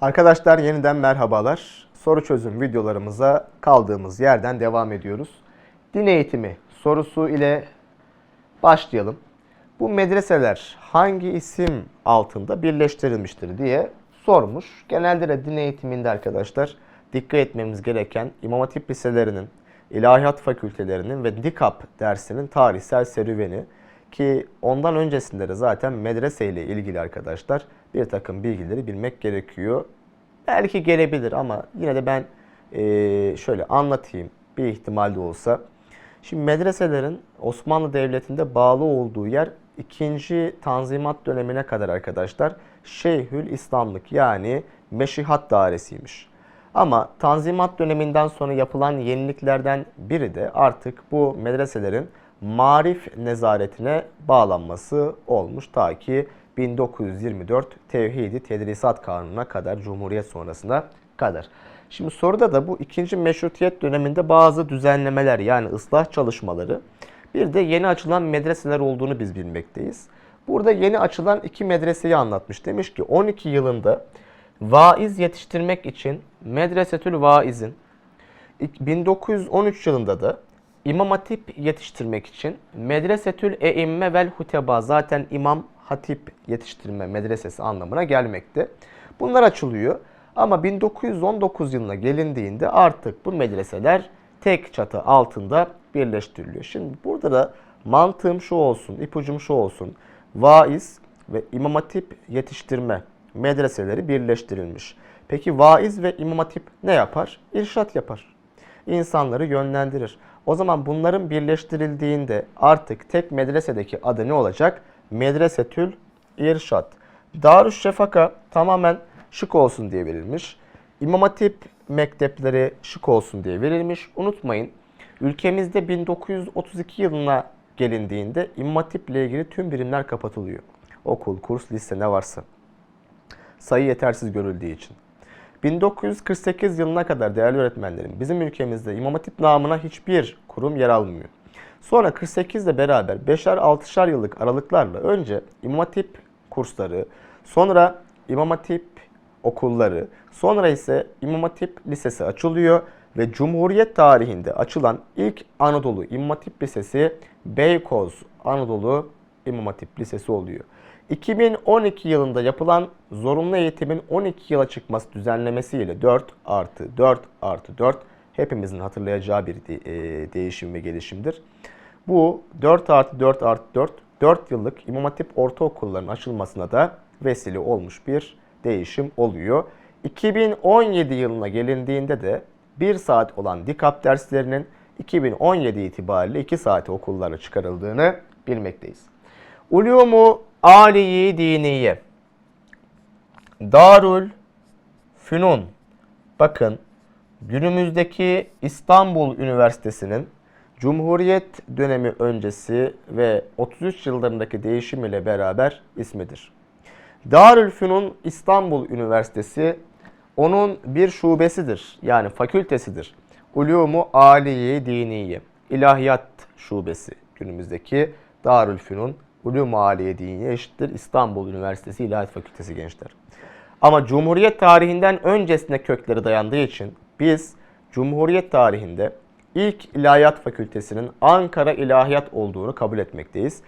Arkadaşlar yeniden merhabalar. Soru çözüm videolarımıza kaldığımız yerden devam ediyoruz. Din eğitimi sorusu ile başlayalım. Bu medreseler hangi isim altında birleştirilmiştir diye sormuş. Genelde de din eğitiminde arkadaşlar dikkat etmemiz gereken İmam Hatip liselerinin, ilahiyat fakültelerinin ve DİKAP dersinin tarihsel serüveni ki ondan öncesinde de zaten medrese ile ilgili arkadaşlar bir takım bilgileri bilmek gerekiyor. Belki gelebilir ama yine de ben eee, şöyle anlatayım bir ihtimal de olsa. Şimdi medreselerin Osmanlı Devleti'nde bağlı olduğu yer 2. Tanzimat dönemine kadar arkadaşlar Şeyhül İslamlık yani Meşihat Dairesi'ymiş. Ama Tanzimat döneminden sonra yapılan yeniliklerden biri de artık bu medreselerin marif nezaretine bağlanması olmuş ta ki 1924 Tevhidi Tedrisat Kanunu'na kadar Cumhuriyet sonrasına kadar. Şimdi soruda da bu ikinci meşrutiyet döneminde bazı düzenlemeler yani ıslah çalışmaları bir de yeni açılan medreseler olduğunu biz bilmekteyiz. Burada yeni açılan iki medreseyi anlatmış. Demiş ki 12 yılında vaiz yetiştirmek için Medresetül Vaiz'in 1913 yılında da İmam Hatip yetiştirmek için Medresetül Eimme vel Huteba zaten İmam Hatip yetiştirme medresesi anlamına gelmekte. Bunlar açılıyor. Ama 1919 yılına gelindiğinde artık bu medreseler tek çatı altında birleştiriliyor. Şimdi burada da mantığım şu olsun, ipucum şu olsun. Vaiz ve İmam Hatip yetiştirme medreseleri birleştirilmiş. Peki vaiz ve İmam Hatip ne yapar? İrşat yapar. İnsanları yönlendirir. O zaman bunların birleştirildiğinde artık tek medresedeki adı ne olacak? Medresetül İrşat. Darüşşefaka tamamen şık olsun diye verilmiş. İmam Hatip mektepleri şık olsun diye verilmiş. Unutmayın ülkemizde 1932 yılına gelindiğinde İmam Hatip ile ilgili tüm birimler kapatılıyor. Okul, kurs, lise ne varsa. Sayı yetersiz görüldüğü için. 1948 yılına kadar değerli öğretmenlerim bizim ülkemizde İmam Hatip namına hiçbir kurum yer almıyor. Sonra 48 ile beraber 5'er 6'şar yıllık aralıklarla önce İmam Hatip kursları, sonra İmam Hatip okulları, sonra ise İmam Hatip Lisesi açılıyor ve Cumhuriyet tarihinde açılan ilk Anadolu İmam Hatip Lisesi Beykoz Anadolu İmam Hatip Lisesi oluyor. 2012 yılında yapılan zorunlu eğitimin 12 yıla çıkması düzenlemesiyle 4 artı 4 artı 4 hepimizin hatırlayacağı bir e, değişim ve gelişimdir. Bu 4 artı 4 artı 4, 4 yıllık İmam Hatip ortaokullarının açılmasına da vesile olmuş bir değişim oluyor. 2017 yılına gelindiğinde de 1 saat olan dikap derslerinin 2017 itibariyle 2 saate okullara çıkarıldığını bilmekteyiz. Ulumu Aliye Diniye Darül Fünun Bakın günümüzdeki İstanbul Üniversitesi'nin Cumhuriyet dönemi öncesi ve 33 yıllarındaki değişim ile beraber ismidir. Darülfünun İstanbul Üniversitesi onun bir şubesidir. Yani fakültesidir. Ulumu Aliye Diniye. İlahiyat şubesi günümüzdeki Darülfünun Ulumu Aliye Diniye eşittir İstanbul Üniversitesi İlahiyat Fakültesi gençler. Ama Cumhuriyet tarihinden öncesine kökleri dayandığı için biz Cumhuriyet tarihinde ilk İlahiyat Fakültesinin Ankara İlahiyat olduğunu kabul etmekteyiz.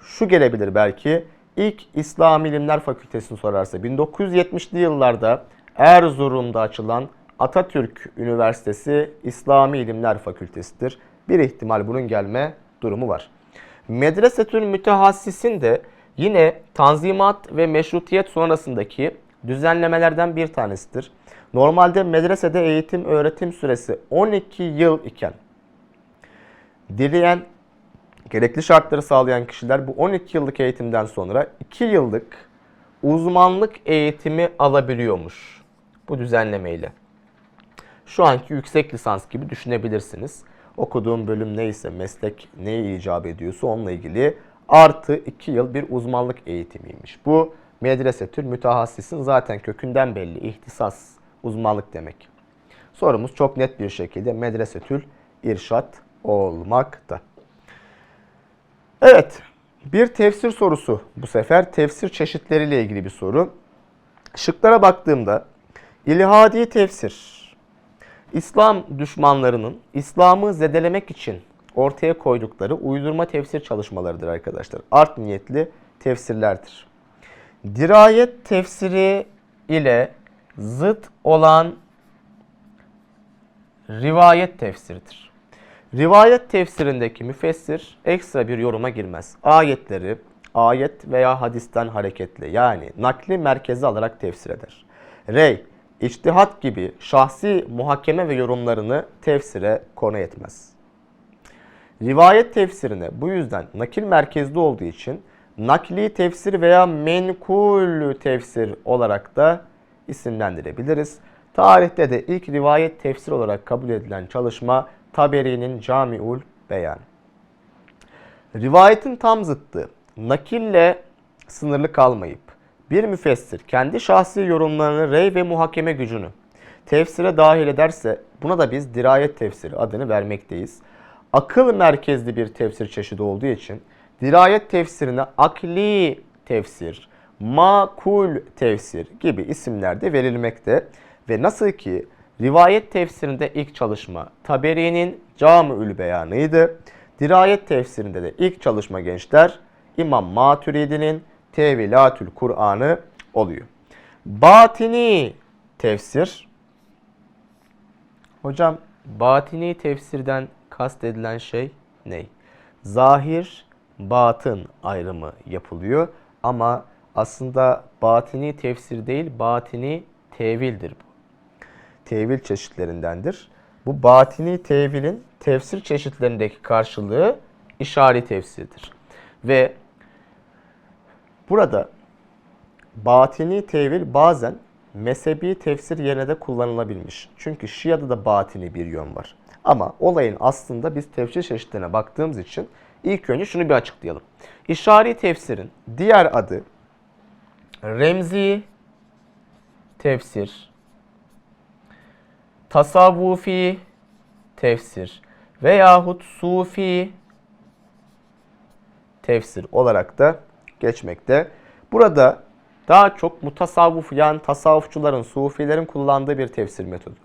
Şu gelebilir belki ilk İslam İlimler Fakültesini sorarsa 1970'li yıllarda Erzurum'da açılan Atatürk Üniversitesi İslami İlimler Fakültesidir. Bir ihtimal bunun gelme durumu var. Medresetül Mütehassisin de yine Tanzimat ve Meşrutiyet sonrasındaki düzenlemelerden bir tanesidir. Normalde medresede eğitim öğretim süresi 12 yıl iken dileyen gerekli şartları sağlayan kişiler bu 12 yıllık eğitimden sonra 2 yıllık uzmanlık eğitimi alabiliyormuş bu düzenlemeyle. Şu anki yüksek lisans gibi düşünebilirsiniz. Okuduğum bölüm neyse, meslek neyi icap ediyorsa onunla ilgili artı 2 yıl bir uzmanlık eğitimiymiş. Bu medresetül mütehassisin zaten kökünden belli ihtisas, uzmanlık demek. Sorumuz çok net bir şekilde medresetül irşat olmakta. Evet, bir tefsir sorusu bu sefer. Tefsir çeşitleriyle ilgili bir soru. Şıklara baktığımda İlhadi tefsir. İslam düşmanlarının İslam'ı zedelemek için ortaya koydukları uydurma tefsir çalışmalarıdır arkadaşlar. Art niyetli tefsirlerdir. Dirayet tefsiri ile zıt olan rivayet tefsiridir. Rivayet tefsirindeki müfessir ekstra bir yoruma girmez. Ayetleri ayet veya hadisten hareketle yani nakli merkeze alarak tefsir eder. Rey, içtihat gibi şahsi muhakeme ve yorumlarını tefsire konu etmez. Rivayet tefsirine bu yüzden nakil merkezli olduğu için nakli tefsir veya menkul tefsir olarak da isimlendirebiliriz. Tarihte de ilk rivayet tefsir olarak kabul edilen çalışma Taberi'nin Camiul Beyan. Rivayetin tam zıttı, nakille sınırlı kalmayıp bir müfessir kendi şahsi yorumlarını, rey ve muhakeme gücünü tefsire dahil ederse buna da biz dirayet tefsiri adını vermekteyiz. Akıl merkezli bir tefsir çeşidi olduğu için dirayet tefsirine akli tefsir, makul tefsir gibi isimler de verilmekte. Ve nasıl ki rivayet tefsirinde ilk çalışma Taberi'nin Camiül Beyanı'ydı. Dirayet tefsirinde de ilk çalışma gençler İmam Maturidi'nin Tevilatül Kur'an'ı oluyor. Batini tefsir. Hocam batini tefsirden kastedilen şey ne? Zahir, batın ayrımı yapılıyor ama aslında batini tefsir değil, batini tevildir bu. Tevil çeşitlerindendir. Bu batini tevilin tefsir çeşitlerindeki karşılığı işari tefsirdir. Ve burada batini tevil bazen mezhebi tefsir yerine de kullanılabilmiş. Çünkü Şia'da da batini bir yön var. Ama olayın aslında biz tefsir çeşitlerine baktığımız için ilk önce şunu bir açıklayalım. İşari tefsirin diğer adı remzi tefsir, tasavvufi tefsir veyahut sufi tefsir olarak da geçmekte. Burada daha çok mutasavvuf yani tasavvufçuların, sufilerin kullandığı bir tefsir metodu.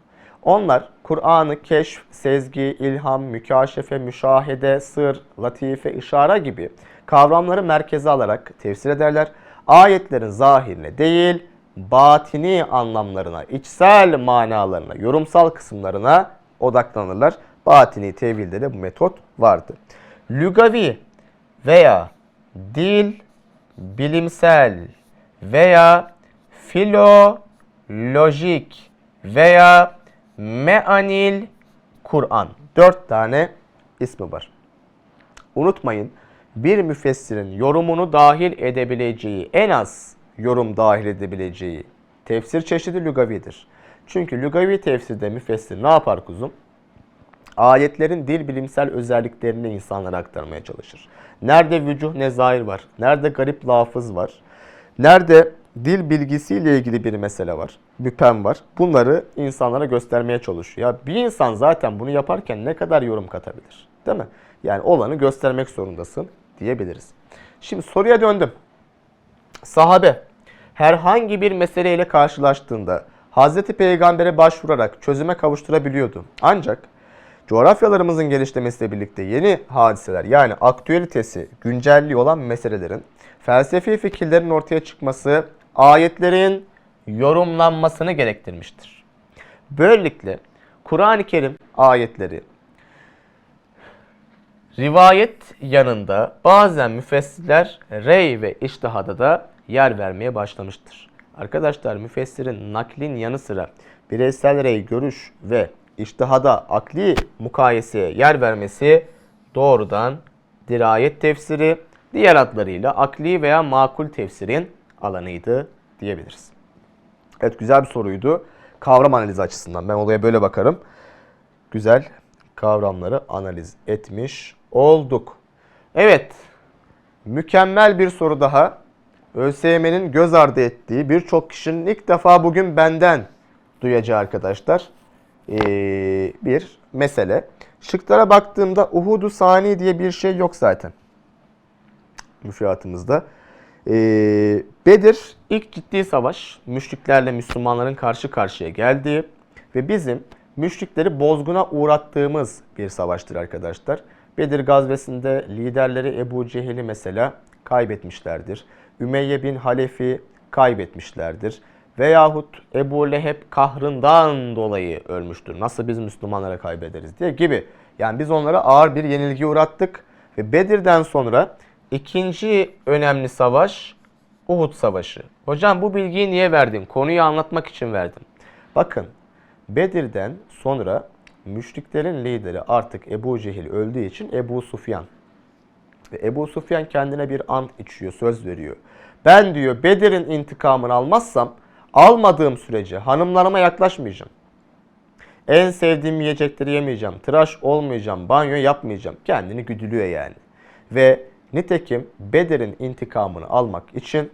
Onlar Kur'an'ı keşf, sezgi, ilham, mükaşefe, müşahede, sır, latife, işara gibi kavramları merkeze alarak tefsir ederler. Ayetlerin zahirine değil, batini anlamlarına, içsel manalarına, yorumsal kısımlarına odaklanırlar. Batini tevilde de bu metot vardı. Lügavi veya dil, bilimsel veya filolojik veya meanil Kur'an. Dört tane ismi var. Unutmayın bir müfessirin yorumunu dahil edebileceği, en az yorum dahil edebileceği tefsir çeşidi lügavidir. Çünkü lügavi tefsirde müfessir ne yapar kuzum? Ayetlerin dil bilimsel özelliklerini insanlara aktarmaya çalışır. Nerede vücuh nezair var? Nerede garip lafız var? Nerede dil bilgisiyle ilgili bir mesele var? Müpem var. Bunları insanlara göstermeye çalışıyor. Ya bir insan zaten bunu yaparken ne kadar yorum katabilir? Değil mi? Yani olanı göstermek zorundasın diyebiliriz. Şimdi soruya döndüm. Sahabe herhangi bir meseleyle karşılaştığında Hazreti Peygamber'e başvurarak çözüme kavuşturabiliyordu. Ancak coğrafyalarımızın gelişmesiyle birlikte yeni hadiseler yani aktüelitesi, güncelliği olan meselelerin felsefi fikirlerin ortaya çıkması ayetlerin yorumlanmasını gerektirmiştir. Böylelikle Kur'an-ı Kerim ayetleri rivayet yanında bazen müfessirler rey ve iştihada da yer vermeye başlamıştır. Arkadaşlar müfessirin naklin yanı sıra bireysel rey, görüş ve iştihada akli mukayeseye yer vermesi doğrudan dirayet tefsiri, diğer adlarıyla akli veya makul tefsirin alanıydı diyebiliriz. Evet güzel bir soruydu. Kavram analizi açısından ben olaya böyle bakarım. Güzel kavramları analiz etmiş olduk. Evet mükemmel bir soru daha. ÖSYM'nin göz ardı ettiği birçok kişinin ilk defa bugün benden duyacağı arkadaşlar bir mesele. Şıklara baktığımda Uhudu Sani diye bir şey yok zaten müfredatımızda. Ee, Bedir ilk ciddi savaş müşriklerle Müslümanların karşı karşıya geldiği ve bizim müşrikleri bozguna uğrattığımız bir savaştır arkadaşlar. Bedir gazvesinde liderleri Ebu Cehil'i mesela kaybetmişlerdir. Ümeyye bin Halefi kaybetmişlerdir. Veyahut Ebu Leheb kahrından dolayı ölmüştür. Nasıl biz Müslümanlara kaybederiz diye gibi. Yani biz onlara ağır bir yenilgi uğrattık. Ve Bedir'den sonra ikinci önemli savaş Uhud Savaşı. Hocam bu bilgiyi niye verdin? Konuyu anlatmak için verdim. Bakın Bedir'den sonra müşriklerin lideri artık Ebu Cehil öldüğü için Ebu Sufyan. Ve Ebu Sufyan kendine bir ant içiyor, söz veriyor. Ben diyor Bedir'in intikamını almazsam almadığım sürece hanımlarıma yaklaşmayacağım. En sevdiğim yiyecekleri yemeyeceğim. Tıraş olmayacağım. Banyo yapmayacağım. Kendini güdülüyor yani. Ve nitekim Bedir'in intikamını almak için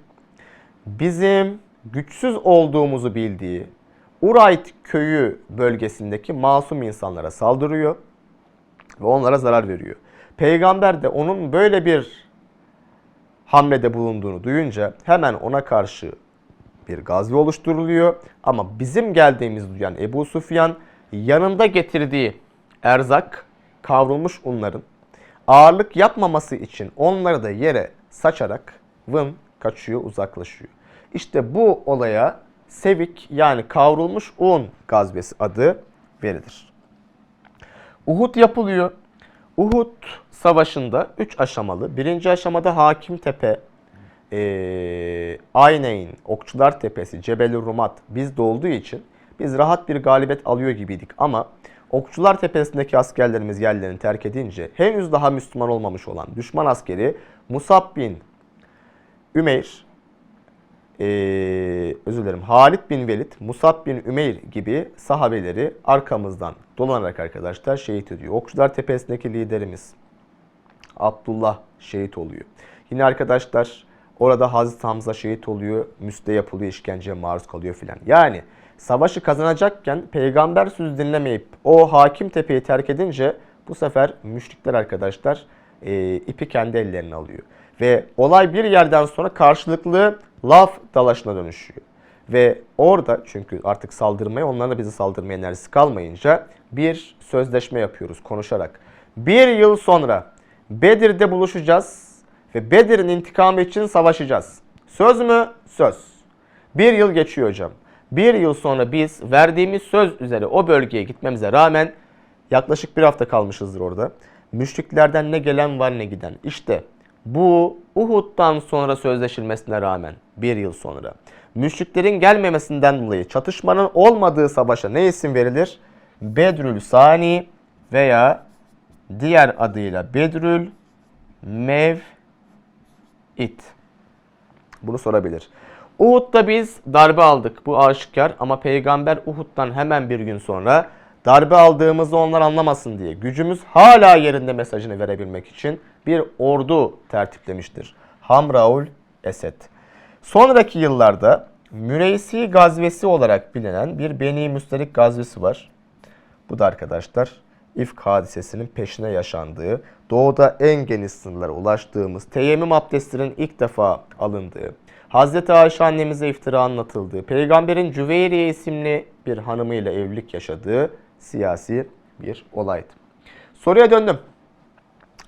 bizim güçsüz olduğumuzu bildiği Urayt köyü bölgesindeki masum insanlara saldırıyor ve onlara zarar veriyor. Peygamber de onun böyle bir hamlede bulunduğunu duyunca hemen ona karşı bir gazve oluşturuluyor. Ama bizim geldiğimizi duyan Ebu Sufyan yanında getirdiği erzak, kavrulmuş unların ağırlık yapmaması için onları da yere saçarak vın kaçıyor, uzaklaşıyor. İşte bu olaya Sevik yani kavrulmuş un gazvesi adı verilir. Uhud yapılıyor. Uhud savaşında 3 aşamalı. Birinci aşamada Hakim Tepe, e, Ayneyn, Okçular Tepesi, Cebeli Rumat bizde olduğu için biz rahat bir galibiyet alıyor gibiydik. Ama Okçular Tepesi'ndeki askerlerimiz yerlerini terk edince henüz daha Müslüman olmamış olan düşman askeri Musab bin Ümeyr, e, özür dilerim Halid bin Velid, Musab bin Ümeyr gibi sahabeleri arkamızdan dolanarak arkadaşlar şehit ediyor. Okçular Tepesi'ndeki liderimiz Abdullah şehit oluyor. Yine arkadaşlar orada Hazreti Hamza şehit oluyor, müste yapılıyor, işkenceye maruz kalıyor filan. Yani savaşı kazanacakken peygamber sözü dinlemeyip o hakim tepeyi terk edince bu sefer müşrikler arkadaşlar e, ipi kendi ellerine alıyor. Ve olay bir yerden sonra karşılıklı laf dalaşına dönüşüyor. Ve orada çünkü artık saldırmaya onların da bizi saldırmaya enerjisi kalmayınca bir sözleşme yapıyoruz konuşarak. Bir yıl sonra Bedir'de buluşacağız ve Bedir'in intikamı için savaşacağız. Söz mü? Söz. Bir yıl geçiyor hocam. Bir yıl sonra biz verdiğimiz söz üzere o bölgeye gitmemize rağmen yaklaşık bir hafta kalmışızdır orada. Müşriklerden ne gelen var ne giden. İşte bu Uhud'dan sonra sözleşilmesine rağmen bir yıl sonra müşriklerin gelmemesinden dolayı çatışmanın olmadığı savaşa ne isim verilir? Bedrül Sani veya diğer adıyla Bedrül Mev'it. Bunu sorabilir. Uhud'da biz darbe aldık. Bu aşikar ama peygamber Uhud'dan hemen bir gün sonra darbe aldığımızı onlar anlamasın diye gücümüz hala yerinde mesajını verebilmek için bir ordu tertiplemiştir. Hamraul Esed. Sonraki yıllarda Müreysi gazvesi olarak bilinen bir Beni Müsterik gazvesi var. Bu da arkadaşlar İfk hadisesinin peşine yaşandığı, doğuda en geniş sınırlara ulaştığımız, teyemmüm abdestinin ilk defa alındığı, Hazreti Ayşe annemize iftira anlatıldığı, peygamberin Cüveyriye isimli bir hanımıyla evlilik yaşadığı siyasi bir olaydı. Soruya döndüm.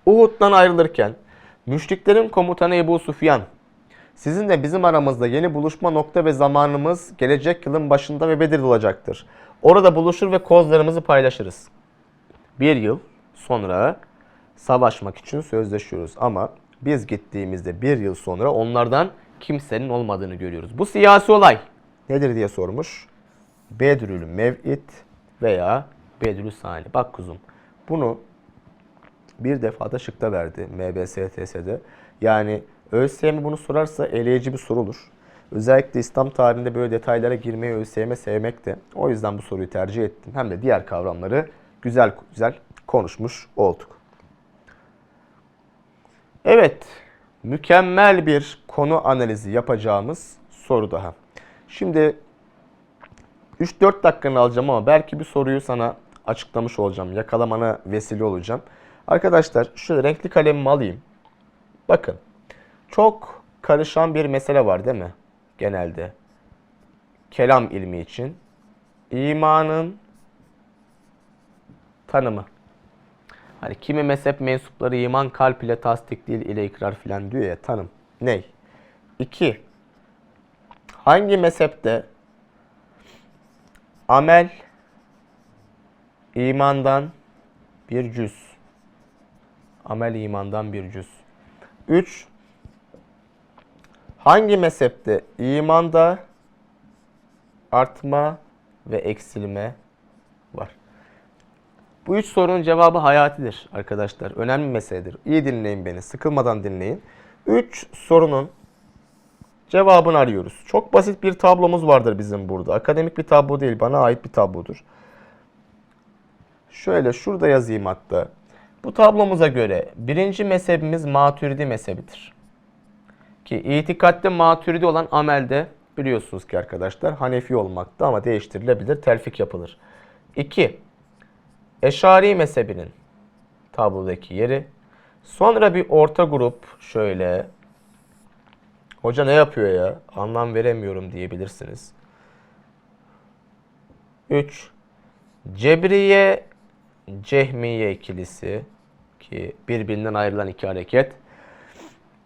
Uhud'dan ayrılırken müşriklerin komutanı Ebu Sufyan, sizin de bizim aramızda yeni buluşma nokta ve zamanımız gelecek yılın başında ve Bedir'de olacaktır. Orada buluşur ve kozlarımızı paylaşırız. Bir yıl sonra savaşmak için sözleşiyoruz ama biz gittiğimizde bir yıl sonra onlardan kimsenin olmadığını görüyoruz. Bu siyasi olay nedir diye sormuş. Bedrül Mev'it veya Bedrül Sani. Bak kuzum bunu bir defada şıkta verdi MBSTS'de. Yani ÖSYM bunu sorarsa eleyici bir soru olur. Özellikle İslam tarihinde böyle detaylara girmeyi ÖSYM sevmekte. O yüzden bu soruyu tercih ettim. Hem de diğer kavramları güzel güzel konuşmuş olduk. Evet, mükemmel bir konu analizi yapacağımız soru daha. Şimdi 3-4 dakikanı alacağım ama belki bir soruyu sana açıklamış olacağım. Yakalamana vesile olacağım. Arkadaşlar şöyle renkli kalemimi alayım. Bakın çok karışan bir mesele var değil mi? Genelde. Kelam ilmi için. İmanın tanımı. Hani kimi mezhep mensupları iman kalp ile tasdik dil ile ikrar filan diyor ya tanım. Ney? İki. Hangi mezhepte amel imandan bir cüz. Amel imandan bir cüz. 3. Hangi mezhepte imanda artma ve eksilme? Bu üç sorunun cevabı hayatidir arkadaşlar. Önemli meseledir. İyi dinleyin beni. Sıkılmadan dinleyin. Üç sorunun cevabını arıyoruz. Çok basit bir tablomuz vardır bizim burada. Akademik bir tablo değil. Bana ait bir tablodur. Şöyle şurada yazayım hatta. Bu tablomuza göre birinci mezhebimiz maturidi mezhebidir. Ki itikatte maturidi olan amelde biliyorsunuz ki arkadaşlar Hanefi olmakta ama değiştirilebilir, telfik yapılır. 2. Eşari mezhebinin tablodaki yeri. Sonra bir orta grup şöyle. Hoca ne yapıyor ya? Anlam veremiyorum diyebilirsiniz. 3. Cebriye Cehmiye ikilisi ki birbirinden ayrılan iki hareket.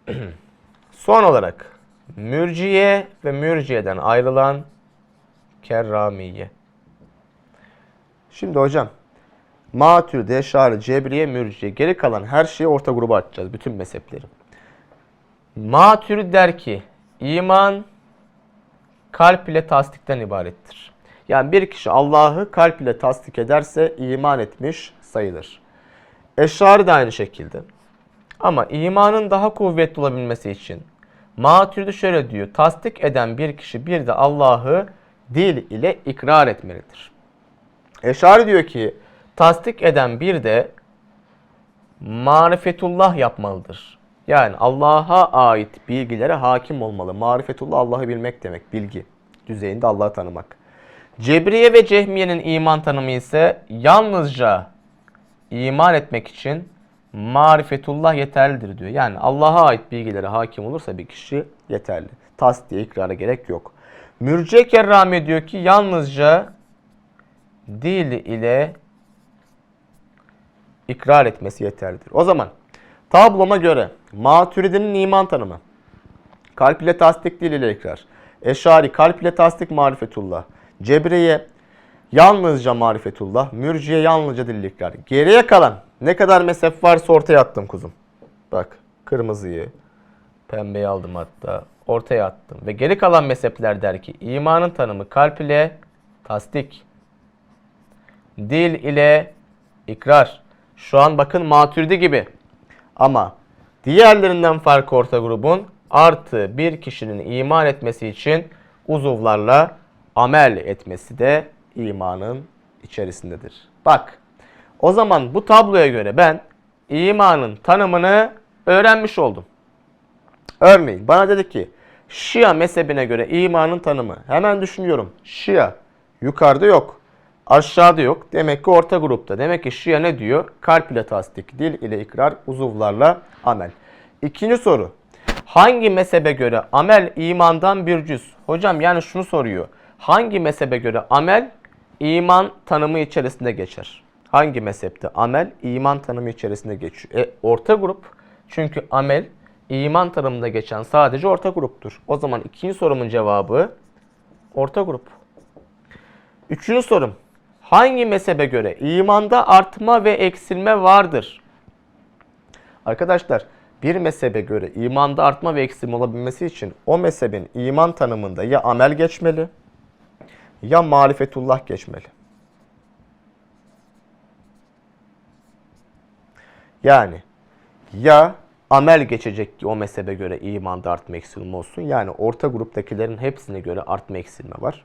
Son olarak Mürciye ve Mürciye'den ayrılan Kerramiye. Şimdi hocam Maturidi, Eşari, Cebriye, Mürciye geri kalan her şeyi orta gruba atacağız. Bütün mezhepleri. Maturidi der ki iman kalp ile tasdikten ibarettir. Yani bir kişi Allah'ı kalp ile tasdik ederse iman etmiş sayılır. Eşari de aynı şekilde. Ama imanın daha kuvvetli olabilmesi için Maturidi şöyle diyor. Tasdik eden bir kişi bir de Allah'ı dil ile ikrar etmelidir. Eşari diyor ki tasdik eden bir de marifetullah yapmalıdır. Yani Allah'a ait bilgilere hakim olmalı. Marifetullah Allah'ı bilmek demek. Bilgi düzeyinde Allah'ı tanımak. Cebriye ve Cehmiye'nin iman tanımı ise yalnızca iman etmek için marifetullah yeterlidir diyor. Yani Allah'a ait bilgilere hakim olursa bir kişi yeterli. Tasdiye, ikrara gerek yok. Mürciye Kerrami diyor ki yalnızca dil ile ikrar etmesi yeterlidir. O zaman tabloma göre Maturidi'nin iman tanımı, kalp ile tasdik dil ile ikrar, Eşari kalp ile tasdik marifetullah, Cebriye yalnızca marifetullah, Mürciye yalnızca dil ikrar. Geriye kalan ne kadar mezhep varsa ortaya attım kuzum. Bak kırmızıyı, pembeyi aldım hatta ortaya attım. Ve geri kalan mezhepler der ki imanın tanımı kalp ile tasdik, dil ile ikrar. Şu an bakın maturidi gibi. Ama diğerlerinden farkı orta grubun artı bir kişinin iman etmesi için uzuvlarla amel etmesi de imanın içerisindedir. Bak o zaman bu tabloya göre ben imanın tanımını öğrenmiş oldum. Örneğin bana dedi ki Şia mezhebine göre imanın tanımı. Hemen düşünüyorum. Şia yukarıda yok. Aşağıda yok. Demek ki orta grupta. Demek ki Şia ne diyor? Kalp ile tasdik, dil ile ikrar, uzuvlarla amel. İkinci soru. Hangi mezhebe göre amel imandan bir cüz? Hocam yani şunu soruyor. Hangi mezhebe göre amel iman tanımı içerisinde geçer? Hangi mezhepte amel iman tanımı içerisinde geçiyor? E, orta grup. Çünkü amel iman tanımında geçen sadece orta gruptur. O zaman ikinci sorumun cevabı orta grup. Üçüncü sorum. Hangi mezhebe göre imanda artma ve eksilme vardır? Arkadaşlar bir mezhebe göre imanda artma ve eksilme olabilmesi için o mezhebin iman tanımında ya amel geçmeli ya marifetullah geçmeli. Yani ya amel geçecek ki o mezhebe göre imanda artma eksilme olsun. Yani orta gruptakilerin hepsine göre artma eksilme var.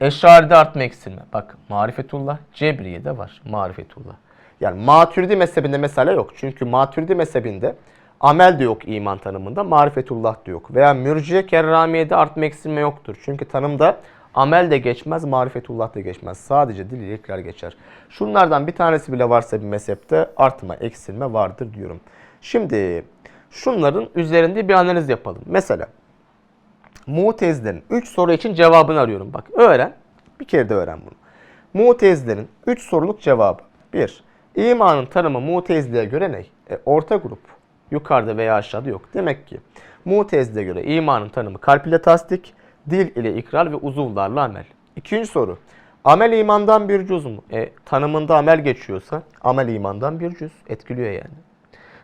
Eşari'de artma eksilme. Bak marifetullah, Cebriye'de var marifetullah. Yani Maturidi mezhebinde mesele yok. Çünkü Maturidi mezhebinde amel de yok iman tanımında, marifetullah da yok. Veya Mürciye Kerramiye'de artma eksilme yoktur. Çünkü tanımda amel de geçmez, marifetullah da geçmez. Sadece dil ile geçer. Şunlardan bir tanesi bile varsa bir mezhepte artma, eksilme vardır diyorum. Şimdi Şunların üzerinde bir analiz yapalım. Mesela Mu'tezilerin 3 soru için cevabını arıyorum. Bak öğren. Bir kere de öğren bunu. Mu'tezilerin 3 soruluk cevabı. 1. İmanın tanımı Mu'tezileye göre ne? E, orta grup. Yukarıda veya aşağıda yok. Demek ki Mu'tezileye göre imanın tanımı kalp ile tasdik, dil ile ikrar ve uzuvlarla amel. İkinci soru. Amel imandan bir cüz mu? E, tanımında amel geçiyorsa amel imandan bir cüz. Etkiliyor yani.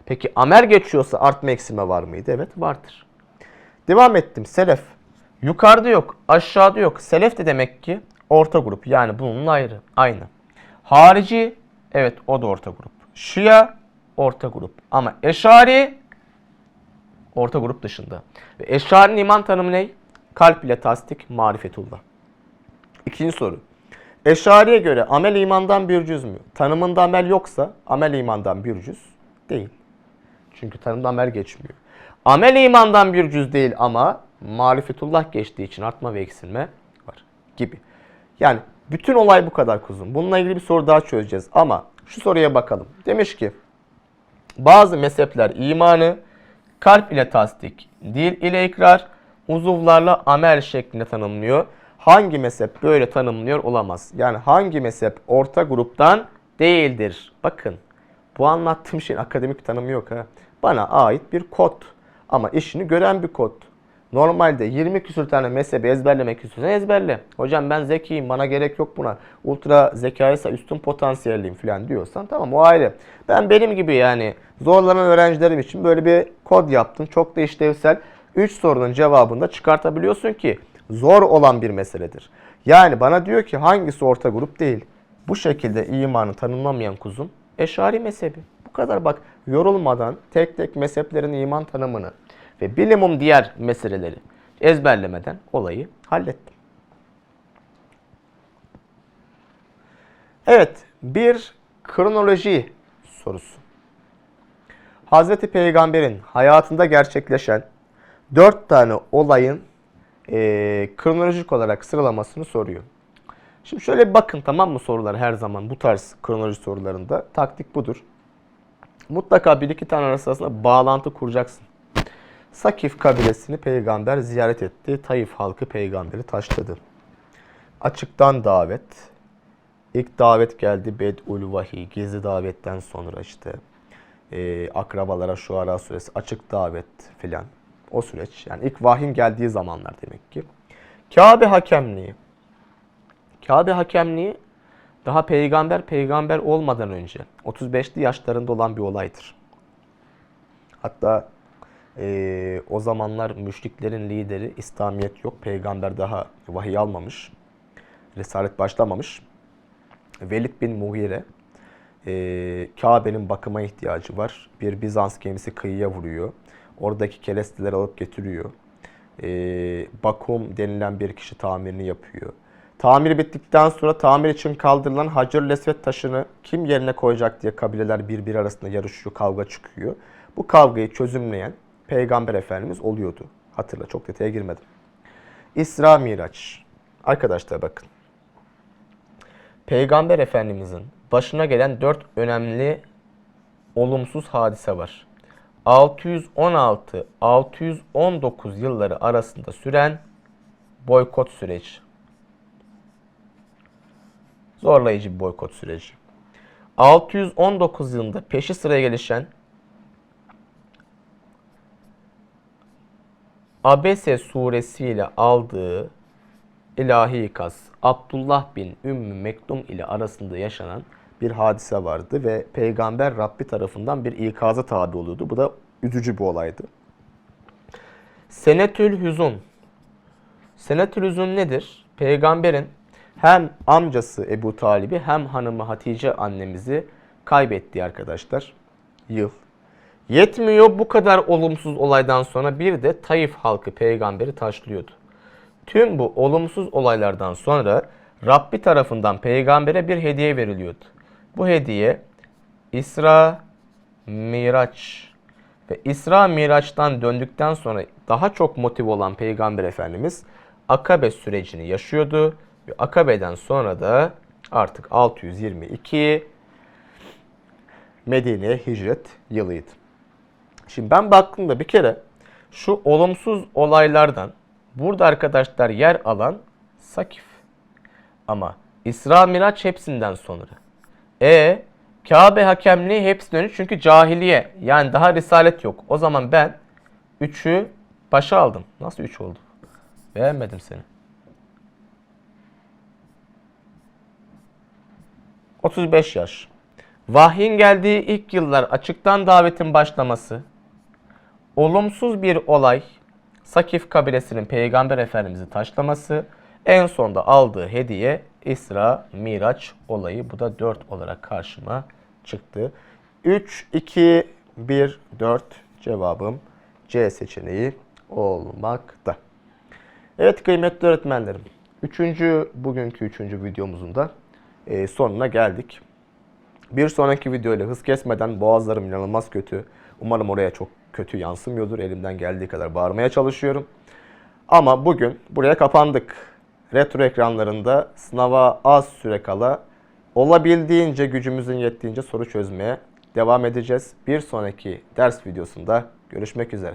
Peki amel geçiyorsa artma eksilme var mıydı? Evet vardır. Devam ettim. Selef. Yukarıda yok, aşağıda yok. Selef de demek ki orta grup. Yani bununla ayrı. Aynı. Harici, evet o da orta grup. Şia, orta grup. Ama Eşari, orta grup dışında. Ve Eşari'nin iman tanımı ne? Kalp ile tasdik, marifetullah. İkinci soru. Eşari'ye göre amel imandan bir cüz mü? Tanımında amel yoksa amel imandan bir cüz değil. Çünkü tanımda amel geçmiyor. Amel imandan bir cüz değil ama marifetullah geçtiği için artma ve eksilme var gibi. Yani bütün olay bu kadar kuzum. Bununla ilgili bir soru daha çözeceğiz ama şu soruya bakalım. Demiş ki bazı mezhepler imanı kalp ile tasdik, dil ile ikrar, uzuvlarla amel şeklinde tanımlıyor. Hangi mezhep böyle tanımlıyor olamaz. Yani hangi mezhep orta gruptan değildir. Bakın bu anlattığım şeyin akademik tanımı yok ha. Bana ait bir kod. Ama işini gören bir kod. Normalde 20 küsür tane mezhebi ezberlemek istiyorsan ezberle. Hocam ben zekiyim bana gerek yok buna. Ultra zekaysa üstün potansiyelliyim falan diyorsan tamam o ayrı. Ben benim gibi yani zorlanan öğrencilerim için böyle bir kod yaptım. Çok da işlevsel. 3 sorunun cevabını da çıkartabiliyorsun ki zor olan bir meseledir. Yani bana diyor ki hangisi orta grup değil. Bu şekilde imanı tanımlamayan kuzum Eşari mezhebi. Bu kadar bak yorulmadan tek tek mezheplerin iman tanımını ve bilimum diğer meseleleri ezberlemeden olayı hallettim. Evet, bir kronoloji sorusu. Hazreti Peygamber'in hayatında gerçekleşen dört tane olayın e, kronolojik olarak sıralamasını soruyor. Şimdi şöyle bakın tamam mı sorular her zaman bu tarz kronoloji sorularında. Taktik budur. Mutlaka bir iki tane arasında bağlantı kuracaksın. Sakif kabilesini peygamber ziyaret etti. Taif halkı peygamberi taşladı. Açıktan davet. İlk davet geldi Bed'ul Vahiy. Gizli davetten sonra işte e, akrabalara şu ara suresi açık davet filan. O süreç. Yani ilk vahyin geldiği zamanlar demek ki. Kabe hakemliği. Kabe hakemliği daha peygamber peygamber olmadan önce 35'li yaşlarında olan bir olaydır. Hatta e, o zamanlar müşriklerin lideri İslamiyet yok. Peygamber daha vahiy almamış. Risalet başlamamış. Velid bin Mughire e, Kabe'nin bakıma ihtiyacı var. Bir Bizans gemisi kıyıya vuruyor. Oradaki kelestileri alıp getiriyor. E, Bakum denilen bir kişi tamirini yapıyor. Tamir bittikten sonra tamir için kaldırılan Hacer-ül Esved taşını kim yerine koyacak diye kabileler birbiri arasında yarışıyor, kavga çıkıyor. Bu kavgayı çözümleyen Peygamber Efendimiz oluyordu. Hatırla çok detaya girmedim. İsra Miraç. Arkadaşlar bakın. Peygamber Efendimizin başına gelen dört önemli olumsuz hadise var. 616-619 yılları arasında süren boykot süreci. Zorlayıcı bir boykot süreci. 619 yılında peşi sıraya gelişen Abese suresiyle aldığı ilahi ikaz Abdullah bin Ümmü Mektum ile arasında yaşanan bir hadise vardı ve peygamber Rabbi tarafından bir ikaza tabi oluyordu. Bu da üzücü bir olaydı. Senetül Hüzun. Senetül Hüzun nedir? Peygamberin hem amcası Ebu Talib'i hem hanımı Hatice annemizi kaybetti arkadaşlar. Yıl. Yetmiyor bu kadar olumsuz olaydan sonra bir de Taif halkı peygamberi taşlıyordu. Tüm bu olumsuz olaylardan sonra Rabbi tarafından peygambere bir hediye veriliyordu. Bu hediye İsra Miraç ve İsra Miraç'tan döndükten sonra daha çok motiv olan Peygamber Efendimiz Akabe sürecini yaşıyordu. Ve Akabe'den sonra da artık 622 Medine'ye hicret yılıydı. Şimdi ben baktığımda bir kere şu olumsuz olaylardan burada arkadaşlar yer alan Sakif. Ama İsra Miraç hepsinden sonra. E Kabe hakemliği hepsinden önce çünkü cahiliye. Yani daha risalet yok. O zaman ben 3'ü başa aldım. Nasıl 3 oldu? Beğenmedim seni. 35 yaş. Vahyin geldiği ilk yıllar açıktan davetin başlaması, olumsuz bir olay, Sakif kabilesinin Peygamber Efendimiz'i taşlaması, en sonda aldığı hediye İsra Miraç olayı. Bu da 4 olarak karşıma çıktı. 3, 2, 1, 4 cevabım C seçeneği olmakta. Evet kıymetli öğretmenlerim. Üçüncü, bugünkü üçüncü videomuzun da e, sonuna geldik. Bir sonraki videoyla hız kesmeden boğazlarım inanılmaz kötü. Umarım oraya çok kötü yansımıyordur. Elimden geldiği kadar bağırmaya çalışıyorum. Ama bugün buraya kapandık. Retro ekranlarında sınava az süre kala olabildiğince gücümüzün yettiğince soru çözmeye devam edeceğiz. Bir sonraki ders videosunda görüşmek üzere.